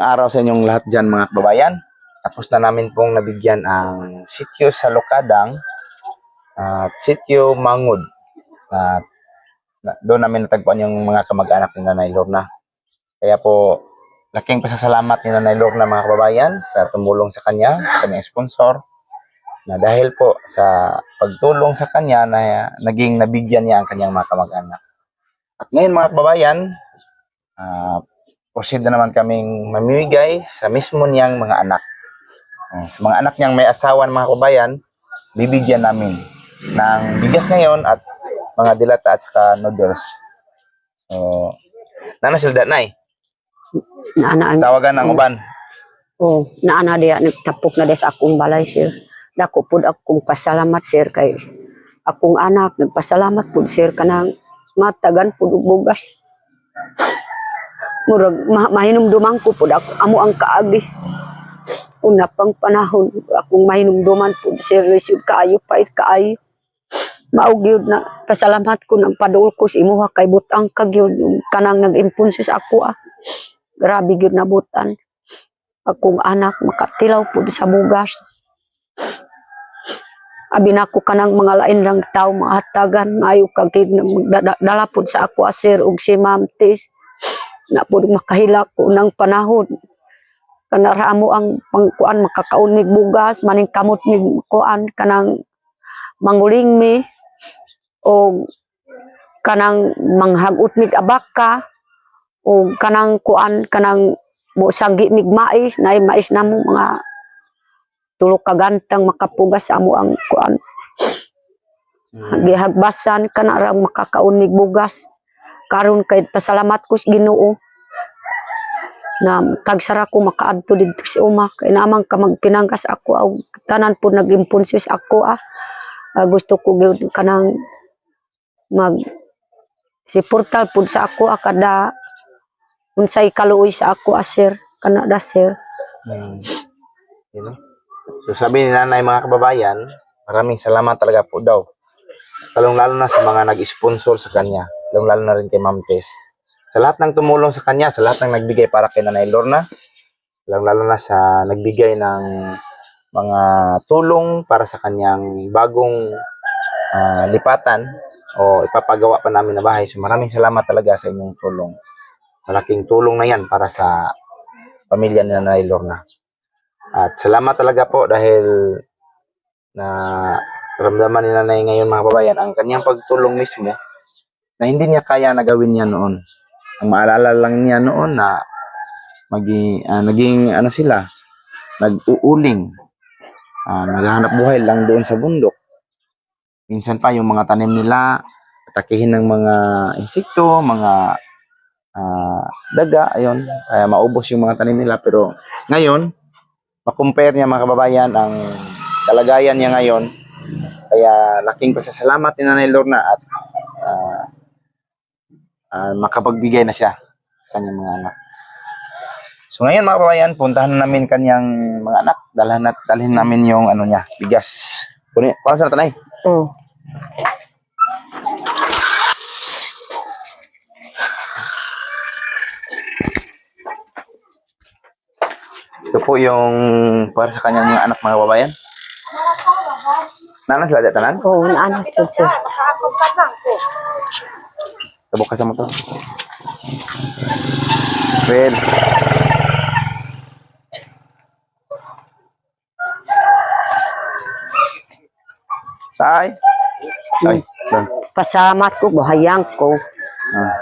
araw sa inyong lahat dyan mga kababayan. Tapos na namin pong nabigyan ang sityo sa Lokadang at sityo Mangud. At na, doon namin natagpuan yung mga kamag-anak ni Nanay Lorna. Kaya po, laking pasasalamat ni Nanay Lorna mga kababayan sa tumulong sa kanya, sa kanyang sponsor. Na dahil po sa pagtulong sa kanya na naging nabigyan niya ang kanyang mga kamag-anak. At ngayon mga kababayan, ah, proceed na naman kaming mamimigay sa mismo niyang mga anak. Uh, sa mga anak niyang may asawa ng mga kababayan, bibigyan namin ng bigas ngayon at mga dilata at saka noodles. So, nana sila nay, Naana tawagan ng uban. oh, naana dia nagtapok na dia sa akong balay sir. Dako pud akong pasalamat sir kay akong anak nagpasalamat pud sir kanang matagan og bugas. Murag ma mahinumduman ko pud ako amo ang kaagi. Una pang panahon akong mahinumduman pud sir lisod kaayo pait kaayo. Maog yun na pasalamat ko ng padul ko sa imuha kay butang kag yun kanang nag-impulso sa ako ah. Grabe gyud nabutan. Akong anak makatilaw pud sa bugas. Abi na ko kanang mga lain lang tao mga hatagan maayo kag kid na magdada- dala pud sa ako asir ug si Ma'am na pud makahila ko ng panahon. Kanara mo ang pangkuan makakaon mig bugas maning kamot mig kuan kanang manguling mi o kanang manghagot mig abaka o kanang kuan kanang mo mig mais nay mais namo mga tulo ka gantang makapugas amo ang kuan. Gihagbasan kana ra makakaon mig bugas karon kay pasalamat ko sa Ginoo na tagsara ko makaadto didto sa uma kay namang ka magpinangkas ako aw tanan po nag-impulso sa ako ah Ah, gusto ko gyud kanang mag si portal pud sa ako ah, kada unsay kaluoy sa ako asir kana da sir Hmm. You know? So sabi ni nanay mga kababayan, maraming salamat talaga po daw. Lalong lalo na sa mga nag-sponsor sa kanya. Lalong lalo na rin kay Ma'am Tess. Sa lahat ng tumulong sa kanya, sa lahat ng nagbigay para kay Nanay Lorna, lalong lalo na sa nagbigay ng mga tulong para sa kanyang bagong ah, lipatan o ipapagawa pa namin na bahay. So maraming salamat talaga sa inyong tulong. Malaking tulong na yan para sa pamilya ni Nanay Lorna. At salamat talaga po dahil na ramdaman ni Nanay ngayon mga babayan ang kanyang pagtulong mismo na hindi niya kaya na gawin niya noon. Ang maalala lang niya noon na magi, ah, naging ano sila, nag-uuling, ah, naghahanap buhay lang doon sa bundok. Minsan pa yung mga tanim nila, atakihin ng mga insekto, mga ah, daga, ayun, kaya maubos yung mga tanim nila. Pero ngayon, makompare niya mga kababayan ang kalagayan niya ngayon. Kaya laking pasasalamat ni Nanay Lorna at ah, ah, makapagbigay na siya sa kanyang mga anak. So ngayon mga kababayan, puntahan na namin kanyang mga anak. Dalhan, at, dalhin namin yung ano niya, bigas. Kunin, paano sa tanay? oh Ito po yung para sa kanyang mga anak mga kababayan. Nanan sila dyan, tanan? oh naanas pud sir Tabok ka sa motor. Well. Tay. Ay, doon. pasalamat ko buhayang ko Ah.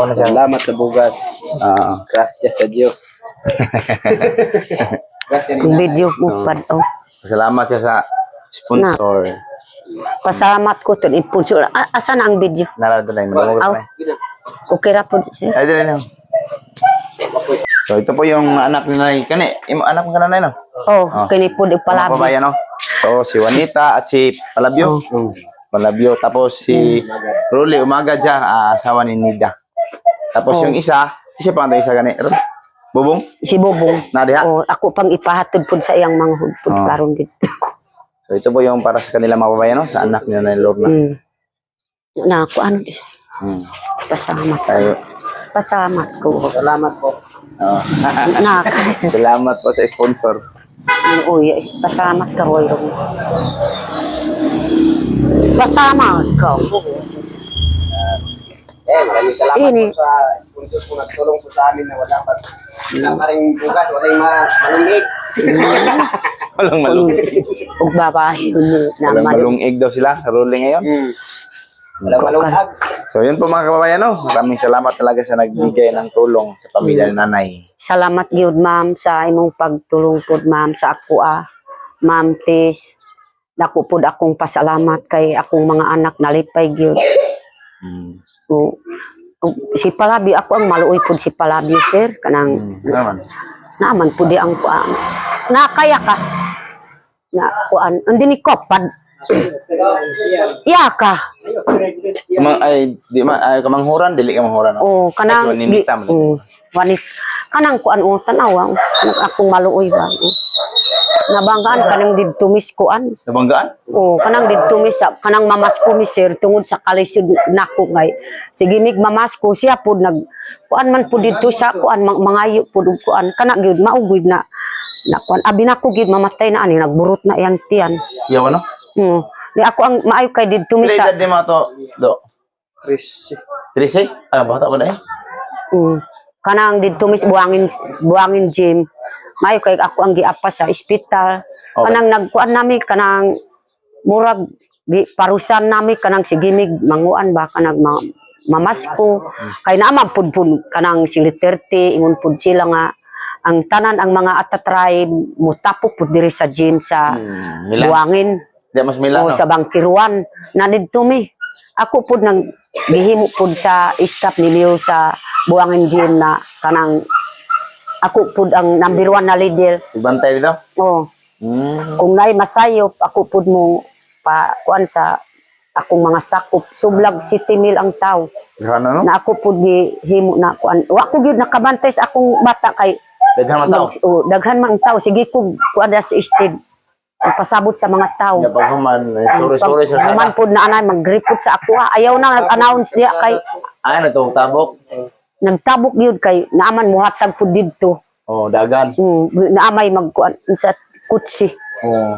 Na siya. Salamat sa bugas. Ah. Gracias sa Diyos. Gracias kung video mo pad oh Salamat siya sa sponsor. Pasalamat ko to impulso A- asa na ang video Narado na yun. Aw. na okay ra sir Ay, dali lang. So, ito po yung anak ni Nanay. Kani, imo anak ka nanay, no? oh Ah. kini pud Mga ipalabi kababayan, no? So, si Juanita at si Palabyo. Palabyo. Tapos si Rolly Umaga dyan, ah, asawa ni Nida. Tapos Oh. yung isa, isa pa isa gani. Bubong? si Bobong Nadia? oh ako pang ipahatod pud sa iyang mga hudpod Oh. karon dito So, ito po yung para sa kanila mga kababayan, no? Sa anak ni Nanay Lorna. mm. na ako ano Hmm. pasalamat Tayo. pasalamat ko Salamat po. Oh. na Salamat po sa sponsor. uy pasalamat ka Roy Rom pasalamat ka Eh, maraming salamat Sini. po sa sponsor po nagtulong po sa amin na wala pa wala pa rin bugas, wala yung malungig. Walang malung ug babae mo na Walang malungig daw sila. Rolling ngayon. Hmm. Wala malungag. So yun po mga kababayan, no? maraming salamat talaga sa nagbigay ng tulong sa pamilya ni nanay. salamat gyud ma'am sa imong pagtulong pod ma'am sa ako ah ma'am tis dako pod akong pasalamat kay akong mga anak nalipay gyud Hmm. O, o, si Palabi, ako ang maluoy po si Palabi, sir. Kanang, Hmm. Naman. naaman po di ang kuan. Nakaya ka. Na, kuan. Hindi ni Kopad. Iya ka. Kamang, ay, di ma, ay, kamanghuran, dili kamanghuran. No? O, kanang, Ay, waninita mo. o, wanit. Kanang kuan, o, tanawa. o, Kanang akong maluoy ba. O. Nabanggaan, kanang didtumis kuan. Nabanggaan? O, kanang didtumis sa, kanang mamasko mi sir, tungod sa kalisod nako ngay. Sige mig mamasko siya pud nag, kuan man pud dito sa kuan, mang, mangayo pud kuan. Kana gyud maugid na, na kuan. Abi nako gyud mamatay na ani, nagburot na yan tiyan. Yaw, ano? Hmm. Ni ako ang maayo kay didto mi Pila sa, edad di mga to, do? Chris. Trisi? Ah, bata pa na eh. kanang didto mi sa buangin, buangin gym. Maayo kay ako ang giapa sa ospital. Okay. Kanang nagkuan nami kanang murag di parusan nami kanang sigimig manguan ba kanang ma, mamasko kay naman pud pud kanang siliterti ingon pud sila nga ang tanan ang mga atatry mutapo pud diri sa gym sa Hmm, Milan. buangin Di mas Milan, o sa bangkiruan na didto mi ako pud nang gihimo pud sa staff ni Leo sa buangin gym na kanang ako pud ang number one na leader Ibantay dito? oh Hmm. kung naay masayop ako pud mo pa kuan sa akong mga sakop sublag city mil ang tao Ano, no? na ako pud himo na kuan wa ko gyud nakabantay sa akong bata kay Daghan man tao. oh, daghan man tao sige ko kuan sa stage pasabot sa mga tao Ya, pag human, eh, sorry, sorry, sir. man pud na anay mag-report sa ako ah. ayaw na nag-announce diya kay Ah, na to, tabok. Nagtabok gyud kay naaman muhatag pud didto Oh, dagan. mm, naamay magkuan sa kutsi Oh.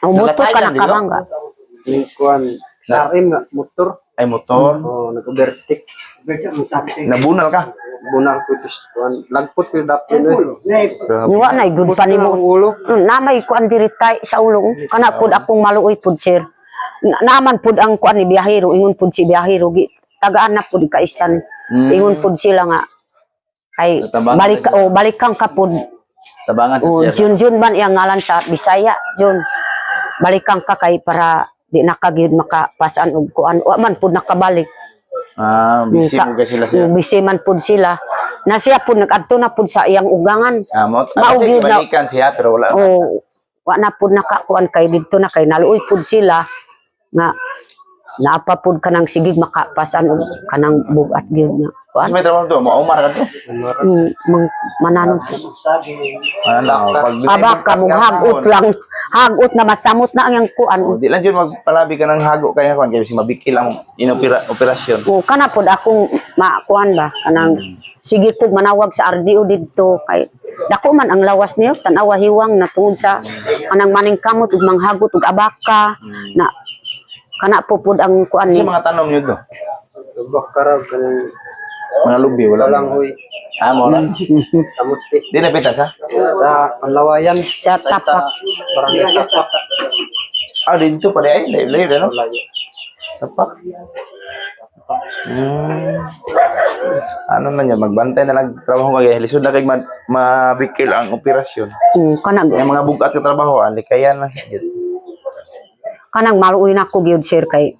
ang motor ka Nalatayan, di ba? nakamangga Yung kuan. Sarim na motor. Ay, motor. Oh, nag-overtake. Nabunal ka. Bunang ko kuan. Lagpot ko dapat eh. Wa na good pa nimo. Ang ulo. Mm, Namay kuan diri tay sa ulong. Kana pud akong maluoy pud sir. Na- Naman pud ang kuan ni biyahero ingon pud si biyahero tagaan na pud kaisan. Mm. Ingon pud sila nga ay Tabangan balik o balikan ka pud. Tabangan sa O siya. Jun Jun man iyang ngalan sa Bisaya, Jun. Balikan ka kay para di na ka gyud makapasan og kuan. Wa man pud nakabalik. Ah, busy Ta- mo ka sila siya. Bisi man pud sila. Na siya pud nagadto na pud sa iyang ugangan. Ah, mo. Ah, kasi na- ibalikan siya, pero wala. o wa na pud nakakuan kay didto na kay naluoy pud sila nga naapa pud kanang sigig makapasan og kanang bugat gyud nga. Kuan? May trabaho to, maumar ka to. mm, mang mananong Ano lang, pag aba ka mong hagot lang. Hagot na masamot na ang kuan. Oh, di lang yun magpalabi ka ng hago kaya kung kasi mabikil ang inopera, operasyon. o kana akong makuan ba? Kanang sige kog manawag sa RDO didto kay dako man ang lawas niyo tanawa hiwang na tungod sa kanang maning kamot ug manghagot ug abaka na kana po pud ang kuan ni mga tanom nyo to. Bakaraw kanang Mga lubi, wala lang. huy. Ah, mo na. Kamuti. Di na pitas ha? Sa Panlawayan. sa tapak Barangay Tapak. Ah, dito pa di ay. Layo, layo, ano? Layo. Tapak. Hmm. Ano na niya, magbantay na lang trabaho kay lisod na kay ma- mabikil ang operasyon. Mm, kanang Yung mga bugat ka trabaho, alikayan na siya. Kanang maluoy na ko gyud sir kay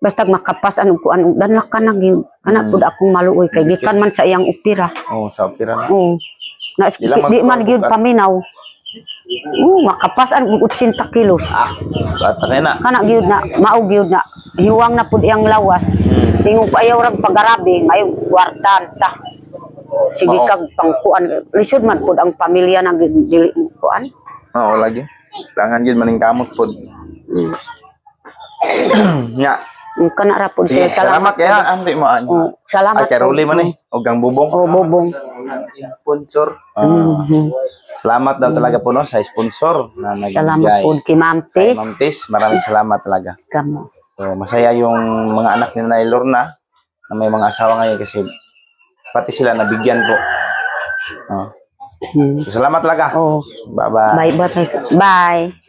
basta makapas ano ko ano danlak ka na gyud kana pud akong maluoy kay gikan man sa iyang opera. Oh, sa opera na. oo. Na di, man gyud paminaw. Oo makapas ang 80 kilos. Ah, bata na. kana gyud na mao gyud na hiwang na pud iyang lawas. Tingog pa ayaw rag pagarabi mayo kwartan ta. Sige Mao. kag pangkuan lisod man pud ang pamilya na gyud dili kuan. Oo, lagi. Kailangan yun maning kamot po. Mm. Nga. Mm, kana ra pud Sige, salamat salamat kaya. Ambi mo. Oo, salamat Ay, kay Rolly man eh. Huwag kang bubong. oh bobong sponsor. Ah, Mhm. salamat daw talaga po no sa sponsor na Salamat nagbigay. po kay Ma'am Kay. Ma'am Tis, maraming salamat talaga. Kamo. So, masaya yung mga anak ni Nanay Lorna na may mga asawa ngayon kasi pati sila nabigyan po. Oh. Hmm. So, salamat talaga. Oh, Bye-bye. bye bye bye. Bye.